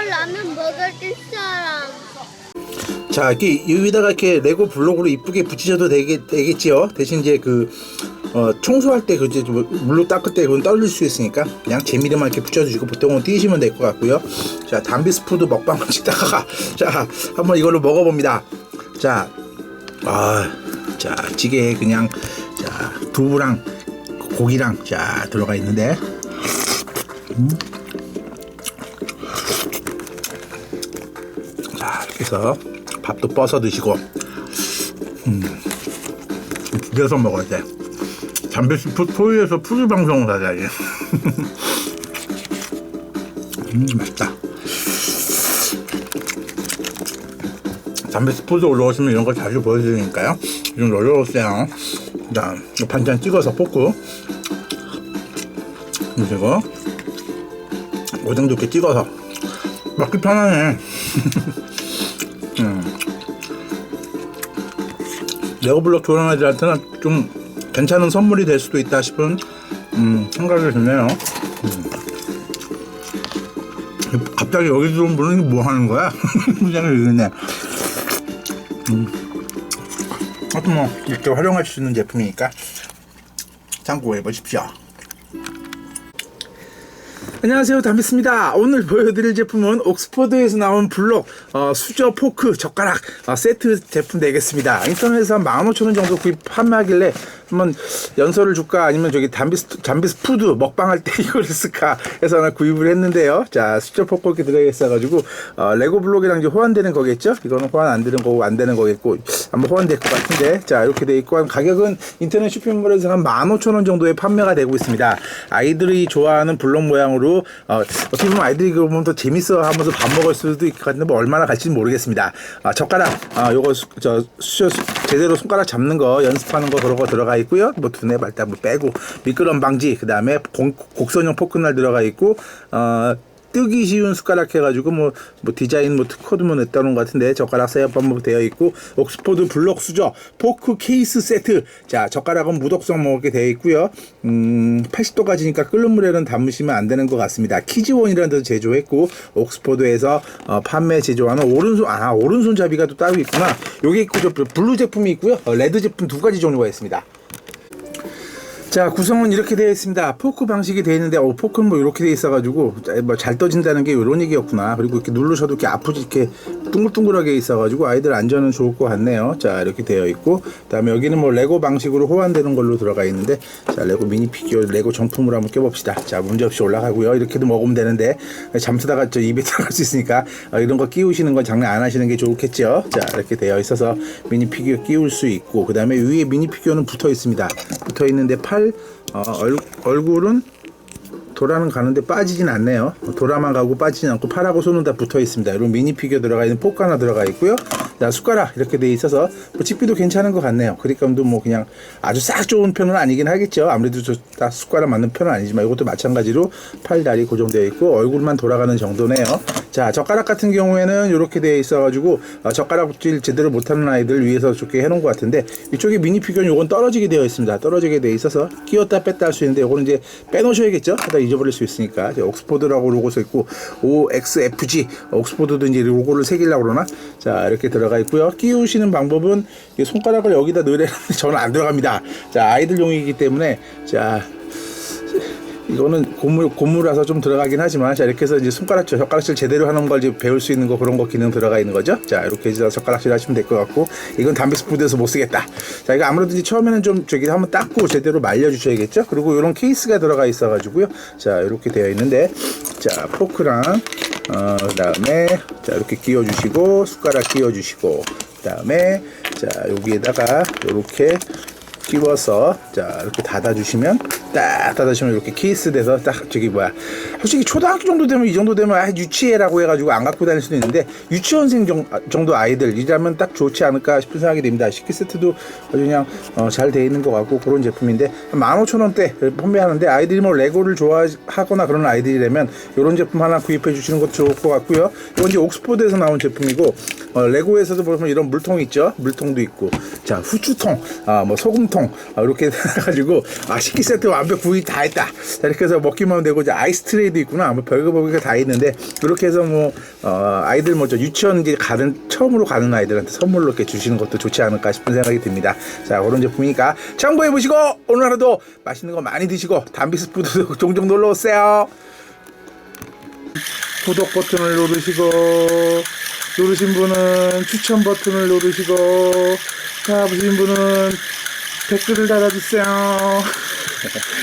라면 먹을 사람. 자, 이렇게 여기다가 이렇게 레고 블록으로 이쁘게 붙이셔도 되겠, 되겠지요. 대신 이제 그 어, 청소할 때 그제 뭐 물로 닦을 때 그건 떨릴 수 있으니까 그냥 재미로만 이렇게 붙여주시고 보통은 띄시면 될 것 같고요. 자, 담비 스푸드 먹방을 찍다가 자 한번 이걸로 먹어봅니다. 자, 아, 자 찌개에 그냥 자 두부랑 고기랑 자 들어가 있는데. 해서 밥도 뻗어 드시고, 음, 비벼서 먹어야 돼. 담배스 토이에서 푸드 방송을 하자니. 음, 맛있다. 담배스 푸드 올라오시면 이런 거 자주 보여드리니까요. 좀 올라오세요. 그 다음, 반찬 찍어서 볶고, 그리고, 오뎅도 이렇게 찍어서, 먹기 편하네. 레고블록 애들한테는 좀 괜찮은 선물이 될 수도 있다 싶은 음, 생각이 드네요. 음. 갑자기 여기 들어온 분은 뭐 하는 거야? 생각이 드네. 음. 하여튼 뭐 이렇게 활용할 수 있는 제품이니까 참고해 보십시오. 안녕하세요. 담비스입니다. 오늘 보여드릴 제품은 옥스퍼드에서 나온 블록 어, 수저 포크 젓가락 어, 세트 제품 되겠습니다. 인터넷에서 한 15,000원 정도 구입 판매하길래 한번 연설을 줄까? 아니면 저기 담비스, 담비스 푸드 먹방할 때 이걸 쓸까? 해서 하나 구입을 했는데요. 자 수저 포크 이렇게 들어있어 가지고 어, 레고 블록이랑 이제 호환되는 거겠죠? 이거는 호환 안 되는 거고 안 되는 거겠고 아마 호환될 것 같은데. 자 이렇게 돼 있고 가격은 인터넷 쇼핑몰에서 한 15,000원 정도에 판매가 되고 있습니다. 아이들이 좋아하는 블록 모양으로 어, 어떻게 보면 아이들이 그거 보면 더 재밌어 하면서 밥 먹을 수도 같은데 뭐 얼마나 갈지는 모르겠습니다. 아, 젓가락, 아, 요거 수, 저 수, 수, 제대로 손가락 잡는 거 연습하는 거 그런 거 들어가 있고요. 뭐 두뇌 발달 뭐 빼고 미끄럼 방지, 그 다음에 곡선형 포크날 들어가 있고 어, 뜨기 쉬운 숟가락 해가지고 뭐, 뭐 디자인 뭐 특허도 뭐 냈다는 것 같은데 젓가락 사용 방법 되어 있고 옥스포드 블록 수저 포크 케이스 세트. 자 젓가락은 무독성 먹게 되어 있고요. 음 80도까지니까 끓는 물에는 담으시면 안 되는 것 같습니다. 키즈원이라는 데서 제조했고 옥스포드에서 어, 판매 제조하는 오른손 아 오른손 잡이가 또 따로 있구나. 여기 있고 저 블루 제품이 있고요. 어, 레드 제품 두 가지 종류가 있습니다 자 구성은 이렇게 되어 있습니다. 포크 방식이 되어 있는데 어, 포크는 뭐 이렇게 되어 있어 가지고 뭐잘 떠진다는 게 이런 얘기였구나. 그리고 이렇게 누르셔도 이렇게 아프지 이렇게 둥글둥글하게 있어 가지고 아이들 안전은 좋을 것 같네요. 자 이렇게 되어 있고 그 다음에 여기는 뭐 레고 방식으로 호환되는 걸로 들어가 있는데 자 레고 미니 피규어 레고 정품으로 한번 껴봅시다. 자 문제없이 올라가고요. 이렇게도 먹으면 되는데 잠수다가 저 입에 들어갈 수 있으니까 어, 이런 거 끼우시는 건 장난 안 하시는 게 좋겠죠? 자 이렇게 되어 있어서 미니 피규어 끼울 수 있고 그 다음에 위에 미니 피규어는 붙어 있습니다. 붙어 있는데 팔 어, 얼, 얼굴은 도라는 가는데 빠지진 않네요. 도라만 가고 빠지진 않고 팔하고 손은 다 붙어 있습니다. 이런 미니 피규어 들어가 있는 포크 하나 들어가 있고요. 자, 숟가락 이렇게 돼 있어서 뭐 집비도 괜찮은 것 같네요. 그립감도 뭐 그냥 아주 싹 좋은 편은 아니긴 하겠죠. 아무래도 다 숟가락 맞는 편은 아니지만 이것도 마찬가지로 팔 다리 고정되어 있고 얼굴만 돌아가는 정도네요. 자, 젓가락 같은 경우에는 이렇게 되어 있어가지고 어, 젓가락질 제대로 못하는 아이들 위해서 좋게 해놓은 것 같은데 이쪽에 미니 피규어는 이건 떨어지게 되어 있습니다. 떨어지게 되어 있어서 끼웠다 뺐다 할 수 있는데 이거는 이제 빼놓으셔야겠죠. 하다 잊어버릴 수 있으니까 이제 옥스포드라고 로고 써 있고 OXFG 옥스포드도 이제 로고를 새기려고 그러나 자 이렇게 들어 가 있고요. 끼우시는 방법은 이 손가락을 여기다 넣으려는데 저는 안 들어갑니다. 자 아이들용이기 때문에 자 이거는 고무 고무라서 좀 들어가긴 하지만 자 이렇게 해서 이제 손가락질 젓가락질 제대로 하는 걸 이제 배울 수 있는 거 그런 거 기능 들어가 있는 거죠. 자 이렇게 해서 젓가락질 하시면 될 것 같고 이건 담배 스푸드에서 못 쓰겠다. 자 이거 아무래도 이제 처음에는 좀 저기 한번 닦고 제대로 말려 주셔야겠죠. 그리고 이런 케이스가 들어가 있어 가지고요. 자 이렇게 되어 있는데 자 포크랑 어 그 다음에 자 이렇게 끼워 주시고 숟가락 끼워 주시고 그 다음에 자 여기에다가 이렇게 끼워서 자 이렇게 닫아 주시면 딱 닫아주시면 이렇게 케이스 돼서 딱 저기 뭐야. 솔직히 초등학교 정도 되면 이 정도 되면 아 유치해라고 해가지고 안 갖고 다닐 수도 있는데 유치원생 정, 정도 아이들이라면 딱 좋지 않을까 싶은 생각이 듭니다. 식기 세트도 아주 그냥 어, 잘돼 있는 것 같고 그런 제품인데 한 15,000원대 판매하는데 아이들이 뭐 레고를 좋아하거나 그런 아이들이라면 이런 제품 하나 구입해 주시는 것도 좋을 것 같고요. 이건 이제 옥스포드에서 나온 제품이고 어, 레고에서도 보면 이런 물통 있죠? 물통도 있고. 자 후추통 아 뭐 소금통 아, 이렇게 해가지고 아 식기 세트 완벽 구이 다 했다. 자, 이렇게 해서 먹기만 되고 이제 아이스 트레이도 있구나. 뭐 별거 별거 다 있는데 이렇게 해서 뭐 어, 아이들 뭐저 유치원 이제 가는 처음으로 가는 아이들한테 선물로 이렇게 주시는 것도 좋지 않을까 싶은 생각이 듭니다. 자 그런 제품이니까 참고해 보시고 오늘 하루도 맛있는 거 많이 드시고 담비스푸드도 종종 놀러 오세요. 구독 버튼을 누르시고 누르신 분은 추천 버튼을 누르시고 다 보신 분은 댓글을 달아주세요. thank